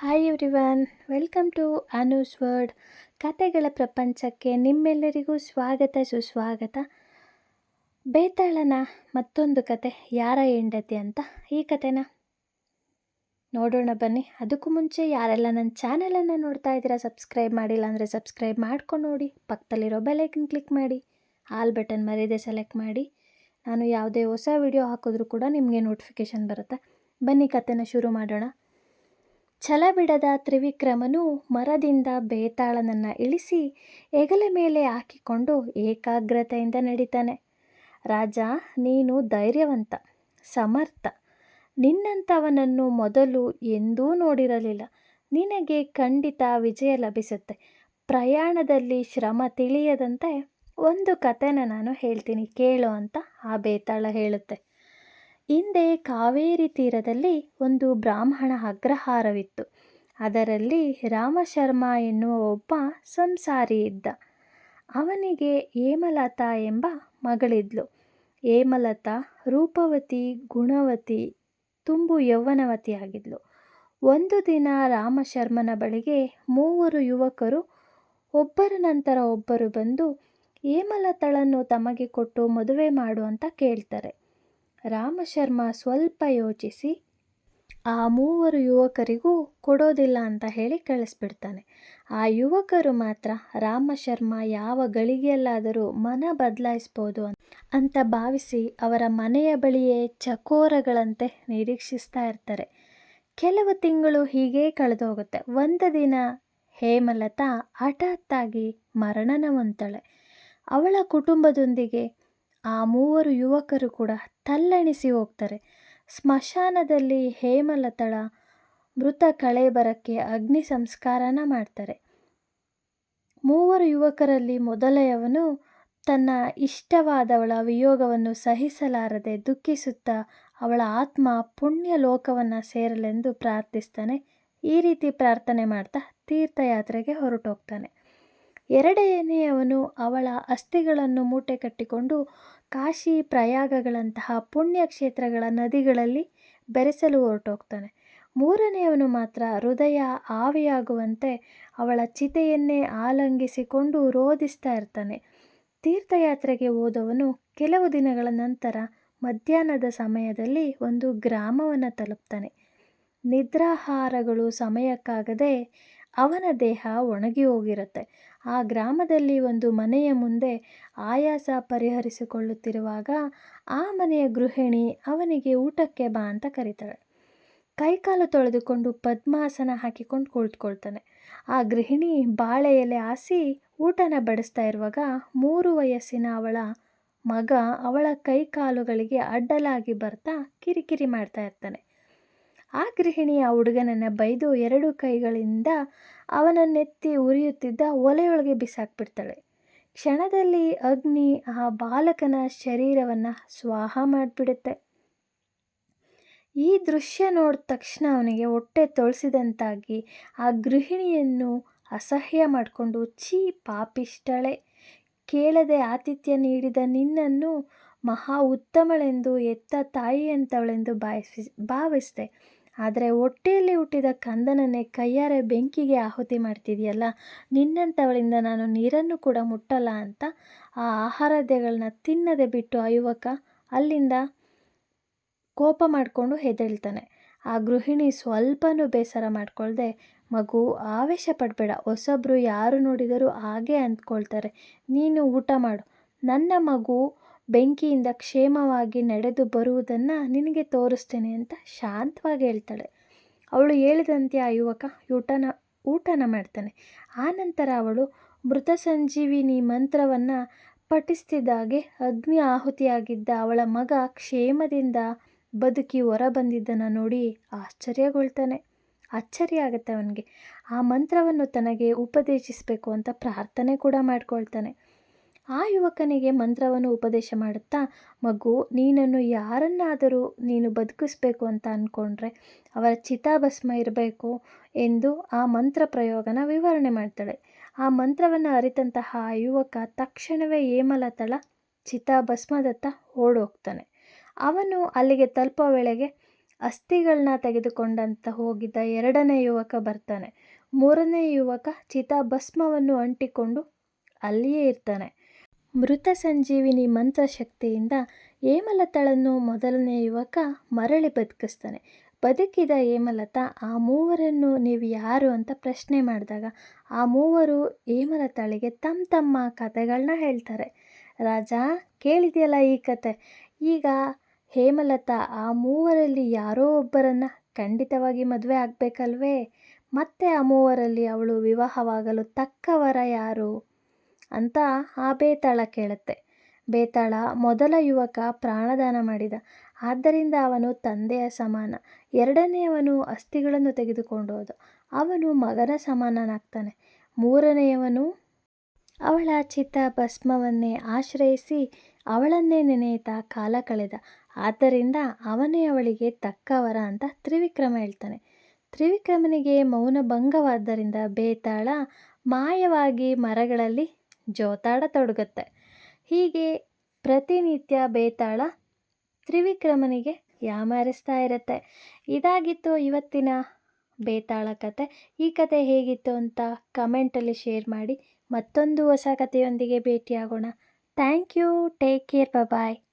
Hi everyone welcome to Anu's world ಕತೆಗಳ ಪ್ರಪಂಚಕ್ಕೆ ನಿಮ್ಮೆಲ್ಲರಿಗೂ ಸ್ವಾಗತ, ಸುಸ್ವಾಗತ. ಬೇತಾಳನ ಮತ್ತೊಂದು ಕತೆ, ಯಾರ ಹೆಂಡತಿ ಅಂತ ಈ ಕತೆನ. ನೋಡೋಣ ಬನ್ನಿ, ಅದಕ್ಕೂ ಮುಂಚೆ ಯಾರೆಲ್ಲ ನನ್ನ ಚಾನಲನ್ನು ನೋಡ್ತಾ ಇದ್ದೀರಾ, ಸಬ್ಸ್ಕ್ರೈಬ್ ಮಾಡಿಲ್ಲ ಅಂದರೆ ಸಬ್ಸ್ಕ್ರೈಬ್ ಮಾಡ್ಕೊಂಡು ನೋಡಿ, ಪಕ್ಕದಲ್ಲಿರೋ ಬೆಲೈಕನ್ ಕ್ಲಿಕ್ ಮಾಡಿ, ಆಲ್ ಬಟನ್ ಮರೀದೆ ಸೆಲೆಕ್ಟ್ ಮಾಡಿ. ನಾನು ಯಾವುದೇ ಹೊಸ ವಿಡಿಯೋ ಹಾಕಿದ್ರೂ ಕೂಡ ನಿಮಗೆ ನೋಟಿಫಿಕೇಷನ್ ಬರುತ್ತೆ. ಬನ್ನಿ ಕತೆನ ಶುರು ಮಾಡೋಣ. ಛಲ ಬಿಡದ ತ್ರಿವಿಕ್ರಮನು ಮರದಿಂದ ಬೇತಾಳನನ್ನು ಇಳಿಸಿ ಹೆಗಲ ಮೇಲೆ ಹಾಕಿಕೊಂಡು ಏಕಾಗ್ರತೆಯಿಂದ ನಡೀತಾನೆ. ರಾಜ, ನೀನು ಧೈರ್ಯವಂತ, ಸಮರ್ಥ. ನಿನ್ನಂಥವನನ್ನು ಮೊದಲು ಎಂದೂ ನೋಡಿರಲಿಲ್ಲ. ನಿನಗೆ ಖಂಡಿತ ವಿಜಯ ಲಭಿಸುತ್ತೆ. ಪ್ರಯಾಣದಲ್ಲಿ ಶ್ರಮ ತಿಳಿಯದಂತೆ ಒಂದು ಕಥೆನ ನಾನು ಹೇಳ್ತೀನಿ. ಕೇಳು ಅಂತ ಆ ಬೇತಾಳ ಹೇಳುತ್ತೆ. ಹಿಂದೆ ಕಾವೇರಿ ತೀರದಲ್ಲಿ ಒಂದು ಬ್ರಾಹ್ಮಣ ಅಗ್ರಹಾರವಿತ್ತು. ಅದರಲ್ಲಿ ರಾಮಶರ್ಮ ಎನ್ನುವ ಒಬ್ಬ ಸಂಸಾರಿ ಇದ್ದ. ಅವನಿಗೆ ಹೇಮಲತಾ ಎಂಬ ಮಗಳಿದ್ಲು. ಹೇಮಲತಾ ರೂಪವತಿ, ಗುಣವತಿ, ತುಂಬು ಯೌವನವತಿಯಾಗಿದ್ಲು ಒಂದು ದಿನ ರಾಮಶರ್ಮನ ಬಳಿಗೆ ಮೂವರು ಯುವಕರು, ಒಬ್ಬರ ನಂತರ ಒಬ್ಬರು ಬಂದು, ಹೇಮಲತಳನ್ನು ತಮಗೆ ಕೊಟ್ಟು ಮದುವೆ ಮಾಡು ಅಂತ ಕೇಳ್ತಾರೆ. ರಾಮಶರ್ಮ ಸ್ವಲ್ಪ ಯೋಚಿಸಿ, ಆ ಮೂವರು ಯುವಕರಿಗೂ ಕೊಡೋದಿಲ್ಲ ಅಂತ ಹೇಳಿ ಕಳಿಸ್ಬಿಡ್ತಾನೆ. ಆ ಯುವಕರು ಮಾತ್ರ ರಾಮಶರ್ಮ ಯಾವ ಗಳಿಗೆಯಲ್ಲಾದರೂ ಮನ ಬದಲಾಯಿಸ್ಬೋದು ಅಂತ ಭಾವಿಸಿ ಅವರ ಮನೆಯ ಬಳಿಯೇ ಚಕೋರಗಳಂತೆ ನಿರೀಕ್ಷಿಸ್ತಾ ಇರ್ತಾರೆ. ಕೆಲವು ತಿಂಗಳು ಹೀಗೇ ಕಳೆದೋಗುತ್ತೆ. ಒಂದು ದಿನ ಹೇಮಲತಾ ಹಠಾತ್ತಾಗಿ ಮರಣನ ಅವಳ ಕುಟುಂಬದೊಂದಿಗೆ ಆ ಮೂವರು ಯುವಕರು ಕೂಡ ತಲ್ಲಣಿಸಿ ಹೋಗ್ತಾರೆ. ಸ್ಮಶಾನದಲ್ಲಿ ಹೇಮಲತಳ ಮೃತ ಕಳೇಬರಕ್ಕೆ ಅಗ್ನಿ ಸಂಸ್ಕಾರನ ಮಾಡ್ತಾರೆ. ಮೂವರು ಯುವಕರಲ್ಲಿ ಮೊದಲೆಯವನು ತನ್ನ ಇಷ್ಟವಾದವಳ ವಿಯೋಗವನ್ನು ಸಹಿಸಲಾರದೆ ದುಃಖಿಸುತ್ತಾ ಅವಳ ಆತ್ಮ ಪುಣ್ಯ ಲೋಕವನ್ನು ಸೇರಲೆಂದು ಪ್ರಾರ್ಥಿಸ್ತಾನೆ. ಈ ರೀತಿ ಪ್ರಾರ್ಥನೆ ಮಾಡ್ತಾ ತೀರ್ಥಯಾತ್ರೆಗೆ ಹೊರಟೋಗ್ತಾನೆ. ಎರಡನೆಯವನು ಅವಳ ಅಸ್ಥಿಗಳನ್ನು ಮೂಟೆ ಕಟ್ಟಿಕೊಂಡು ಕಾಶಿ ಪ್ರಯಾಗಗಳಂತಹ ಪುಣ್ಯಕ್ಷೇತ್ರಗಳ ನದಿಗಳಲ್ಲಿ ಬೆರೆಸಲು ಹೊರಟೋಗ್ತಾನೆ. ಮೂರನೆಯವನು ಮಾತ್ರ ಹೃದಯ ಆವಿಯಾಗುವಂತೆ ಅವಳ ಚಿತೆಯನ್ನೇ ಆಲಂಗಿಸಿಕೊಂಡು ರೋಧಿಸ್ತಾ ಇರ್ತಾನೆ. ತೀರ್ಥಯಾತ್ರೆಗೆ ಹೋದವನು ಕೆಲವು ದಿನಗಳ ನಂತರ ಮಧ್ಯಾಹ್ನದ ಸಮಯದಲ್ಲಿ ಒಂದು ಗ್ರಾಮವನ್ನು ತಲುಪ್ತಾನೆ. ನಿದ್ರಾಹಾರಗಳು ಸಮಯಕ್ಕಾಗದೆ ಅವನ ದೇಹ ಒಣಗಿ ಹೋಗಿರುತ್ತೆ. ಆ ಗ್ರಾಮದಲ್ಲಿ ಒಂದು ಮನೆಯ ಮುಂದೆ ಆಯಾಸ ಪರಿಹರಿಸಿಕೊಳ್ಳುತ್ತಿರುವಾಗ ಆ ಮನೆಯ ಗೃಹಿಣಿ ಅವನಿಗೆ ಊಟಕ್ಕೆ ಬಾ ಅಂತ ಕರೀತಾಳೆ. ಕೈಕಾಲು ತೊಳೆದುಕೊಂಡು ಪದ್ಮಾಸನ ಹಾಕಿಕೊಂಡು ಕುಳಿತುಕೊಳ್ತಾನೆ. ಆ ಗೃಹಿಣಿ ಬಾಳೆ ಎಲೆ ಹಾಸಿ ಊಟನ ಬಡಿಸ್ತಾ ಇರುವಾಗ ಮೂರು ವಯಸ್ಸಿನ ಅವಳ ಮಗ ಅವಳ ಕೈಕಾಲುಗಳಿಗೆ ಅಡ್ಡಲಾಗಿ ಬರ್ತಾ ಕಿರಿಕಿರಿ ಮಾಡ್ತಾ ಇರ್ತಾನೆ. ಆ ಗೃಹಿಣಿ ಆ ಹುಡುಗನನ್ನು ಬೈದು ಎರಡು ಕೈಗಳಿಂದ ಅವನನ್ನೆತ್ತಿ ಉರಿಯುತ್ತಿದ್ದ ಒಲೆಯೊಳಗೆ ಬಿಸಾಕ್ಬಿಡ್ತಾಳೆ. ಕ್ಷಣದಲ್ಲಿ ಅಗ್ನಿ ಆ ಬಾಲಕನ ಶರೀರವನ್ನು ಸ್ವಾಹ ಮಾಡಿಬಿಡುತ್ತೆ. ಈ ದೃಶ್ಯ ನೋಡಿದ ತಕ್ಷಣ ಅವನಿಗೆ ಹೊಟ್ಟೆ ತೊಳಸಿದಂತಾಗಿ ಆ ಗೃಹಿಣಿಯನ್ನು ಅಸಹ್ಯ ಮಾಡಿಕೊಂಡು ಛೀ ಪಾಪಿಷ್ಟಳೆ ಕೇಳದೆ ಆತಿಥ್ಯ ನೀಡಿದ ನಿನ್ನನ್ನು ಮಹಾ ಉತ್ತಮಳೆಂದು ಎತ್ತ ತಾಯಿಯಂತವಳೆಂದು ಭಾವಿಸಿ ಭಾವಿಸಿದೆ ಆದರೆ ಹೊಟ್ಟೆಯಲ್ಲಿ ಹುಟ್ಟಿದ ಕಂದನನ್ನೇ ಕೈಯಾರೆ ಬೆಂಕಿಗೆ ಆಹುತಿ ಮಾಡ್ತಿದೆಯಲ್ಲ? ನಿನ್ನಂಥವಳಿಂದ ನಾನು ನೀರನ್ನು ಕೂಡ ಮುಟ್ಟಲ್ಲ ಅಂತ ಆ ಆಹಾರಾದ್ಯಗಳನ್ನ ತಿನ್ನದೆ ಬಿಟ್ಟು ಆ ಯುವಕ ಅಲ್ಲಿಂದ ಕೋಪ ಮಾಡಿಕೊಂಡು ಹೆದಳ್ತಾನೆ ಆ ಗೃಹಿಣಿ ಸ್ವಲ್ಪನೂ ಬೇಸರ ಮಾಡಿಕೊಳ್ಳದೆ ಮಗು, ಆವೇಶ ಪಡಬೇಡ. ಹೊಸಬ್ರು ಯಾರು ನೋಡಿದರೂ ಹಾಗೆ ಅಂದ್ಕೊಳ್ತಾರೆ. ನೀನು ಊಟ ಮಾಡು. ನನ್ನ ಮಗು ಬೆಂಕಿಯಿಂದ ಕ್ಷೇಮವಾಗಿ ನಡೆದು ಬರುವುದನ್ನು ನಿನಗೆ ತೋರಿಸ್ತೇನೆ ಅಂತ ಶಾಂತವಾಗಿ ಹೇಳ್ತಾಳೆ. ಅವಳು ಹೇಳಿದಂತೆ ಆ ಯುವಕ ಊಟನ ಊಟನ ಮಾಡ್ತಾನೆ. ಆನಂತರ ಅವಳು, ಮೃತ ಸಂಜೀವಿನಿ ಮಂತ್ರವನ್ನು ಪಠಿಸ್ತಿದ್ದಾಗೆ ಅಗ್ನಿ ಆಹುತಿಯಾಗಿದ್ದ ಅವಳ ಮಗ ಕ್ಷೇಮದಿಂದ ಬದುಕಿ ಹೊರ ಬಂದಿದ್ದನ್ನು ನೋಡಿ ಆಶ್ಚರ್ಯಗೊಳ್ತಾನೆ. ಅಚ್ಚರಿ ಆಗುತ್ತೆ ಅವನಿಗೆ. ಆ ಮಂತ್ರವನ್ನು ತನಗೆ ಉಪದೇಶಿಸಬೇಕು ಅಂತ ಪ್ರಾರ್ಥನೆ ಕೂಡ ಮಾಡ್ಕೊಳ್ತಾನೆ. ಆ ಯುವಕನಿಗೆ ಮಂತ್ರವನ್ನು ಉಪದೇಶ ಮಾಡುತ್ತಾ, ಮಗು, ನೀನನ್ನು ಯಾರನ್ನಾದರೂ ನೀನು ಬದುಕಿಸ್ಬೇಕು ಅಂತ ಅಂದ್ಕೊಂಡ್ರೆ ಅವರ ಚಿತಾಭಸ್ಮ ಇರಬೇಕು ಎಂದು ಆ ಮಂತ್ರ ಪ್ರಯೋಗನ ವಿವರಣೆ ಮಾಡ್ತಾಳೆ. ಆ ಮಂತ್ರವನ್ನು ಅರಿತಂತಹ ಆ ಯುವಕ ತಕ್ಷಣವೇ ಏಮಲತಳ ಚಿತಾಭಸ್ಮದತ್ತ ಓಡೋಗ್ತಾನೆ. ಅವನು ಅಲ್ಲಿಗೆ ತಲುಪೋ ವೇಳೆಗೆ ಅಸ್ಥಿಗಳನ್ನ ತೆಗೆದುಕೊಂಡಂತ ಹೋಗಿದ್ದ ಎರಡನೇ ಯುವಕ ಬರ್ತಾನೆ. ಮೂರನೇ ಯುವಕ ಚಿತಾಭಸ್ಮವನ್ನು ಅಂಟಿಕೊಂಡು ಅಲ್ಲಿಯೇ ಇರ್ತಾನೆ. ಮೃತ ಸಂಜೀವಿನಿ ಮಂತ್ರ ಶಕ್ತಿಯಿಂದ ಹೇಮಲತಳನ್ನು ಮೊದಲನೇ ಯುವಕ ಮರಳಿ ಬದುಕಿಸ್ತಾನೆ. ಬದುಕಿದ ಹೇಮಲತಾ, ಆ ಮೂವರನ್ನು ನೀವು ಯಾರು ಅಂತ ಪ್ರಶ್ನೆ ಮಾಡಿದಾಗ, ಆ ಮೂವರು ಹೇಮಲತಾಳಿಗೆ ತಮ್ಮ ತಮ್ಮ ಕಥೆಗಳನ್ನ ಹೇಳ್ತಾರೆ. ರಾಜ, ಕೇಳಿದೆಯಲ್ಲ ಈ ಕತೆ ಈಗ ಹೇಮಲತಾ, ಆ ಮೂವರಲ್ಲಿ ಯಾರೋ ಒಬ್ಬರನ್ನು ಖಂಡಿತವಾಗಿ ಮದುವೆ ಆಗಬೇಕಲ್ವೇ? ಮತ್ತೆ ಆ ಮೂವರಲ್ಲಿ ಅವಳು ವಿವಾಹವಾಗಲು ತಕ್ಕವರ ಯಾರು? ಅಂತ ಆ ಬೇತಾಳ ಕೇಳುತ್ತೆ. ಬೇತಾಳ ಮೊದಲ ಯುವಕ ಪ್ರಾಣದಾನ ಮಾಡಿದ. ಆದ್ದರಿಂದ ಅವನು ತಂದೆಯ ಸಮಾನ. ಎರಡನೆಯವನು ಅಸ್ಥಿಗಳನ್ನು ತೆಗೆದುಕೊಂಡು ಹೋದ. ಅವನು ಮಗನ ಸಮಾನನಾಗ್ತಾನೆ. ಮೂರನೆಯವನು ಅವಳ ಚಿತ್ತ ಭಸ್ಮವನ್ನೇ ಆಶ್ರಯಿಸಿ ಅವಳನ್ನೇ ನೆನೆಯುತ್ತಾ ಕಾಲ ಕಳೆದ. ಆದ್ದರಿಂದ ಅವನೇ ಅವಳಿಗೆ ತಕ್ಕವರ ಅಂತ ತ್ರಿವಿಕ್ರಮ ಹೇಳ್ತಾನೆ. ತ್ರಿವಿಕ್ರಮನಿಗೆ ಮೌನಭಂಗವಾದ್ದರಿಂದ ಬೇತಾಳ ಮಾಯವಾಗಿ ಮರಗಳಲ್ಲಿ ಜೋತಾಡತೊಡಗುತ್ತೆ ಹೀಗೆ ಪ್ರತಿನಿತ್ಯ ಬೇತಾಳ ತ್ರಿವಿಕ್ರಮನಿಗೆ ಯಾಮಾರಿಸ್ತಾ ಇರುತ್ತೆ. ಇದಾಗಿತ್ತು ಇವತ್ತಿನ ಬೇತಾಳ ಕತೆ. ಈ ಕತೆ ಹೇಗಿತ್ತು ಅಂತ ಕಮೆಂಟಲ್ಲಿ ಶೇರ್ ಮಾಡಿ ಮತ್ತೊಂದು ಹೊಸ ಕಥೆಯೊಂದಿಗೆ ಭೇಟಿಯಾಗೋಣ. Thank you, take care bye